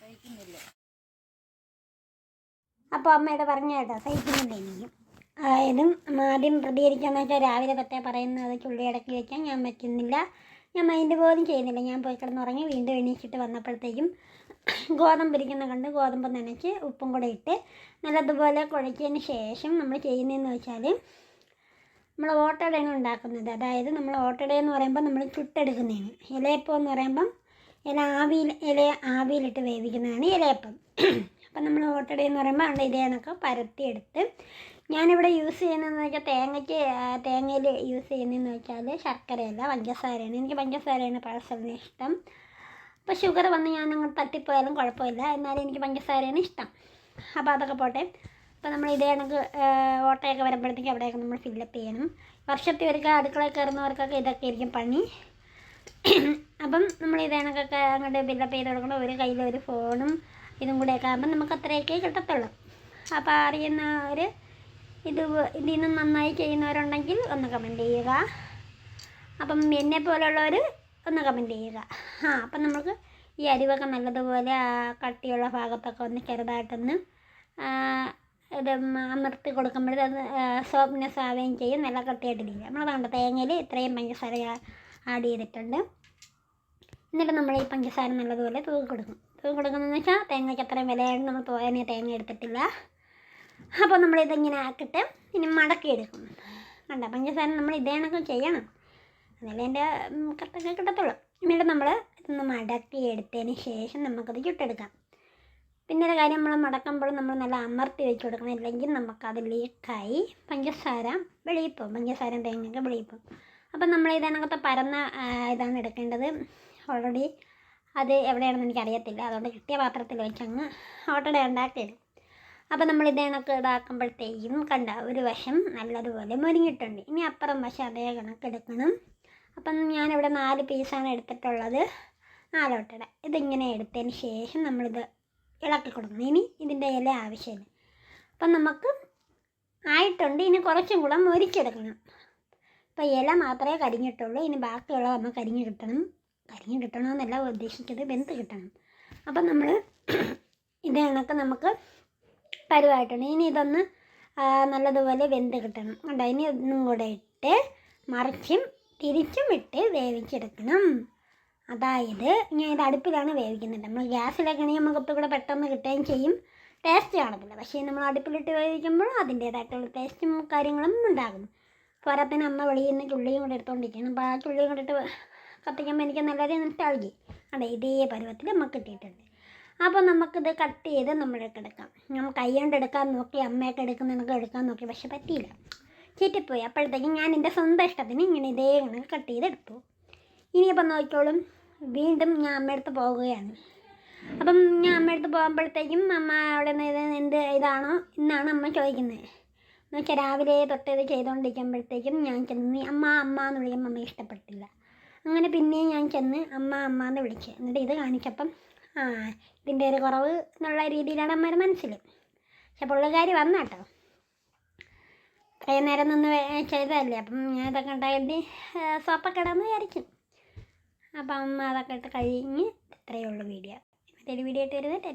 കഴിക്കുന്നില്ല. അപ്പോൾ അമ്മയുടെ പറഞ്ഞ കേട്ടോ സഹിക്കുന്നില്ല എനിക്കും ആയതും ആദ്യം പ്രതികരിക്കാന്ന് വെച്ചാൽ രാവിലെ തൊട്ടേ പറയുന്നത് ചുള്ളി അടക്കി വെക്കാൻ ഞാൻ പറ്റുന്നില്ല. ഞാൻ മൈൻഡ് പോലും ചെയ്യുന്നില്ല. ഞാൻ പോയി കിടന്നുറങ്ങി വീണ്ടും എണീച്ചിട്ട് വന്നപ്പോഴത്തേക്കും ഗോതമ്പ് ഇരിക്കുന്ന കണ്ട് ഗോതമ്പ് നനച്ച് ഉപ്പും കൂടെ ഇട്ട് നല്ലതുപോലെ കുഴച്ചതിന് ശേഷം നമ്മൾ ചെയ്യുന്നതെന്ന് വെച്ചാൽ നമ്മൾ ഓട്ടടയാണ് ഉണ്ടാക്കുന്നത്. അതായത് നമ്മൾ ഓട്ടട എന്ന് പറയുമ്പോൾ നമ്മൾ ചുട്ടെടുക്കുന്നതാണ്. ഇലയപ്പം എന്ന് പറയുമ്പം ഇല ആവിയിൽ ഇല ആവിയിലിട്ട് വേവിക്കുന്നതാണ് ഇലയപ്പം. അപ്പം നമ്മൾ ഓട്ടട എന്ന് പറയുമ്പോൾ അവിടെ ഇലയെന്നൊക്കെ പരത്തിയെടുത്ത് ഞാനിവിടെ യൂസ് ചെയ്യുന്നതെന്ന് വെച്ചാൽ തേങ്ങയ്ക്ക് തേങ്ങയിൽ യൂസ് ചെയ്യുന്നതെന്ന് വെച്ചാൽ ശർക്കരയല്ല പഞ്ചസാരയാണ്. എനിക്ക് പഞ്ചസാരയാണ് പേഴ്സണലി ഇഷ്ടം. അപ്പോൾ ഷുഗർ വന്ന് ഞാൻ അങ്ങോട്ട് തട്ടിപ്പോയാലും കുഴപ്പമില്ല. എന്നാലും എനിക്ക് പഞ്ചസാരയാണ് ഇഷ്ടം. അപ്പോൾ അതൊക്കെ പോട്ടെ. അപ്പോൾ നമ്മൾ ഇതേ കണക്ക് ഓട്ടയൊക്കെ വരുമ്പോഴത്തേക്ക് അവിടെയൊക്കെ നമ്മൾ ഫില്ലപ്പ് ചെയ്യണം. വർഷത്തിൽ ഒരിക്കൽ അടുക്കളയിൽ കയറുന്നവർക്കൊക്കെ ഇതൊക്കെ ആയിരിക്കും പണി. അപ്പം നമ്മൾ ഇതേ കണക്കൊക്കെ അങ്ങോട്ട് ഫില്ലപ്പ് ചെയ്ത് കൊടുക്കണം ഒരു കയ്യിൽ ഒരു ഫോണും ഇതും കൂടെയൊക്കെ ആകുമ്പോൾ നമുക്ക് അത്രയൊക്കെ കിട്ടത്തുള്ളൂ. അപ്പോൾ അറിയുന്നവർ ഇത് ഇതിൽ നിന്ന് നന്നായി ചെയ്യുന്നവരുണ്ടെങ്കിൽ ഒന്ന് കമന്റ് ചെയ്യുക. അപ്പം എന്നെ പോലുള്ളവർ ഒന്ന് കമന്റ് ചെയ്യുക. ആ അപ്പം നമുക്ക് ഈ അരിവൊക്കെ നല്ലതുപോലെ ആ കട്ടിയുള്ള ഭാഗത്തൊക്കെ ഒന്ന് ചെറുതായിട്ടൊന്ന് ഇത് അമർത്തി കൊടുക്കുമ്പോഴത് അത് സോഫ്റ്റ്നെസ് ആവുകയും ചെയ്യും. നല്ല കട്ടിയായിട്ടിരിക്കും നമ്മൾ കണ്ട തേങ്ങയിൽ ഇത്രയും പഞ്ചസാര ആഡ് ചെയ്തിട്ടുണ്ട്. എന്നിട്ട് നമ്മൾ ഈ പഞ്ചസാര നല്ലതുപോലെ തൂക്കി കൊടുക്കും. തൂക്കി കൊടുക്കുന്നതെന്ന് വെച്ചാൽ തേങ്ങയ്ക്ക് അത്രയും വിലയാണ് നമ്മൾ തോനെ തേങ്ങ എടുത്തിട്ടില്ല. അപ്പോൾ നമ്മളിതിങ്ങനെ ആക്കിയിട്ട് ഇനി മടക്കി എടുക്കും. കണ്ട പഞ്ചസാര നമ്മൾ ഇതേ കണക്ക് ചെയ്യണം. എന്നാലേ എന്റെ കറക്റ്റൊക്കെ കിട്ടത്തുള്ളൂ. എന്നിട്ട് നമ്മൾ ഇതൊന്ന് മടക്കി എടുത്തതിന് ശേഷം നമുക്കത് ചുട്ടെടുക്കാം. പിന്നെ ഒരു കാര്യം നമ്മൾ മടക്കുമ്പോൾ നമ്മൾ നല്ല അമർത്തി വെച്ച് കൊടുക്കണം. ഇല്ലെങ്കിൽ നമുക്കത് ലീക്കായി പഞ്ചസാര വെളിയിൽ പോകും പഞ്ചസാര തേങ്ങയൊക്കെ വെളിയിൽ പോകും അപ്പം നമ്മൾ ഇതിനകത്ത് പരന്ന ഇതാണ് എടുക്കേണ്ടത്. ഓൾറെഡി അത് എവിടെയാണെന്ന് എനിക്കറിയത്തില്ല. അതുകൊണ്ട് കിട്ടിയ പാത്രത്തിൽ വെച്ചങ്ങ് ഓട്ടട ഉണ്ടാക്കിയിടും. അപ്പം നമ്മൾ ഇത് കണക്ക് ഇതാക്കുമ്പോഴത്തേക്കും കണ്ട ഒരു വശം നല്ലതുപോലെ മുരിങ്ങിയിട്ടുണ്ട് ഇനി അപ്പുറം വശം അതേ കണക്ക് എടുക്കണം അപ്പം ഞാനിവിടെ നാല് പീസാണ് എടുത്തിട്ടുള്ളത്. നാലോട്ടട. ഇതിങ്ങനെ എടുത്തതിന് ശേഷം നമ്മളിത് ഇളക്കി കൊടുക്കണം. ഇനി ഇതിന്റെ ഇല ആവശ്യമില്ല. അപ്പം നമുക്ക് ആയിട്ടുണ്ട്. ഇനി കുറച്ചും കൂടെ മുരിച്ചെടുക്കണം ഇപ്പം ഇല മാത്രമേ കരിഞ്ഞിട്ടുള്ളൂ. ഇനി ബാക്കിയുള്ള നമ്മൾ കരിഞ്ഞ് കിട്ടണം. കരിഞ്ഞ് കിട്ടണമെന്നല്ല ഉദ്ദേശിക്കുന്നത് വെന്ത് കിട്ടണം. അപ്പം നമ്മൾ ഇത് കണക്ക് നമുക്ക് പരുവായിട്ടുണ്ട്. ഇനി ഇതൊന്ന് നല്ലതുപോലെ വെന്ത് കിട്ടണം. കണ്ടോ? ഇനി ഒന്നും കൂടെ ഇട്ട് മറിച്ചും തിരിച്ചും ഇട്ട് വേവിച്ചെടുക്കണം. അതായത് ഞാൻ ഇത് അടുപ്പിലാണ് വേവിക്കുന്നത്. നമ്മൾ ഗ്യാസിലൊക്കെ ആണെങ്കിൽ നമുക്ക് ഇപ്പോൾ കൂടെ പെട്ടെന്ന് കിട്ടുകയും ചെയ്യും. ടേസ്റ്റ് കാണത്തില്ല. പക്ഷേ നമ്മൾ അടുപ്പിലിട്ട് വേവിക്കുമ്പോൾ അതിന്റേതായിട്ടുള്ള ടേസ്റ്റും കാര്യങ്ങളും ഉണ്ടാകും. പോരാത്തതിന് അമ്മ വെളിയിൽ നിന്ന് ചുള്ളിയും കൂടെ എടുത്തുകൊണ്ടിരിക്കുകയാണ് അപ്പോൾ ആ ചുള്ളിയും കൂടെ ഇട്ട് കത്തിക്കുമ്പോൾ എനിക്ക് നല്ലൊരു നഷ്ടമാക്കി അതെ ഇതേ പരുവത്തിൽ നമുക്ക് കിട്ടിയിട്ടുണ്ട്. അപ്പോൾ നമുക്കിത് കട്ട് ചെയ്ത് നമ്മളൊക്കെ എടുക്കാം. നമ്മൾ കൈ കൊണ്ട് എടുക്കാൻ നോക്കി അമ്മയൊക്കെ എടുക്കുന്നതൊക്കെ എടുക്കാൻ നോക്കി. പക്ഷെ പറ്റിയില്ല. ചീറ്റിപ്പോയി അപ്പോഴത്തേക്കും ഞാൻ എന്റെ സ്വന്തം ഇഷ്ടത്തിന് ഇങ്ങനെ ഇതേ ഇങ്ങനെ കട്ട് ചെയ്തെടുത്തു. ഇനിയിപ്പം നോക്കിക്കോളും. വീണ്ടും ഞാൻ അമ്മയടുത്ത് പോവുകയാണ്. അപ്പം ഞാൻ അമ്മയടുത്ത് പോകുമ്പോഴത്തേക്കും അമ്മ അവിടെ നിന്ന് എന്ത് ഇതാണോ എന്നാണ് അമ്മ ചോദിക്കുന്നത്. എന്ന് വെച്ചാൽ രാവിലെ തൊട്ട് ഇത് ചെയ്തുകൊണ്ടിരിക്കുമ്പോഴത്തേക്കും ഞാൻ ചെന്ന് അമ്മ അമ്മ എന്ന് വിളിക്കുമ്പോൾ അമ്മ ഇഷ്ടപ്പെട്ടില്ല. അങ്ങനെ പിന്നെയും ഞാൻ ചെന്ന് അമ്മ അമ്മ എന്ന് വിളിച്ചു. എന്നിട്ട് ഇത് കാണിച്ചപ്പം ആ ഇതിന്റെ ഒരു കുറവ് എന്നുള്ള രീതിയിലാണ് അമ്മയുടെ മനസ്സിൽ. പക്ഷെ പുള്ളിക്കാരി വന്ന കേട്ടോ ഇത്രയും നേരം നിന്ന് ചെയ്തതല്ലേ. അപ്പം ഞാൻ ഇതൊക്കെ ഉണ്ടായിട്ട് സോപ്പൊക്കെ ഇടാമെന്ന് വിചാരിക്കും. അപ്പം അതൊക്കെ ഇട്ട് കഴിഞ്ഞ് ഇത്രയേ ഉള്ളൂ വീഡിയോ. മറ്റൊരു വീഡിയോ ഇട്ട് വരുന്നത്.